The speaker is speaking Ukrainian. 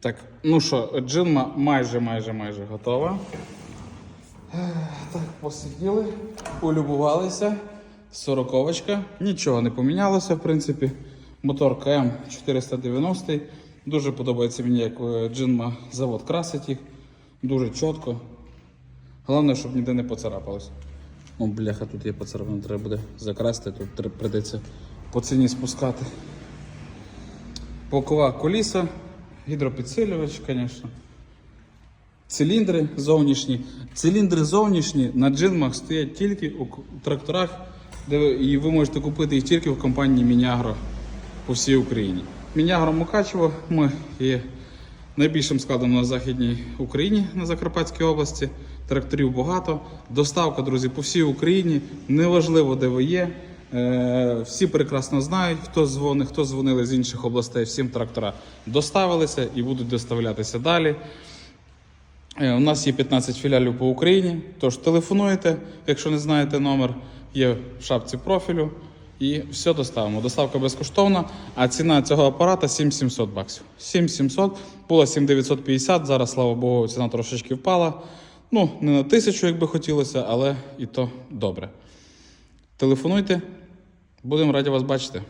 Так, ну що, джинма майже, майже, майже готова. Так, посиділи, полюбувалися. Сороковочка. Нічого не помінялося, в принципі. Мотор КМ 490. Дуже подобається мені, як е, джинма завод красить їх. Дуже чітко. Головне, щоб ніде не поцарапалось. О, бляха, тут є поцарапано, треба буде закрасти, тут прийдеться по ціні спускати. Бокова коліса, гідропідсилювач, звісно. Циліндри зовнішні. Циліндри зовнішні на джинмах стоять тільки у тракторах, де ви, і ви можете купити їх тільки в компанії Мінягро по всій Україні. Мінягро Мукачево ми є найбільшим складом на Західній Україні на Закарпатській області. Тракторів багато. Доставка, друзі, по всій Україні. Неважливо, де ви є. Е, Всі прекрасно знають, хто дзвонить, хто дзвонили з інших областей, всім трактора доставилися і будуть доставлятися далі. Е, У нас є 15 філіалів по Україні, тож телефонуйте, якщо не знаєте номер, є в шапці профілю і все доставимо. Доставка безкоштовна, а ціна цього апарата 7700 баксів. 7700, було 7950, зараз, слава Богу, ціна трошечки впала. Ну, не на тисячу, як би хотілося, але і то добре. Телефонуйте, будемо раді вас бачити.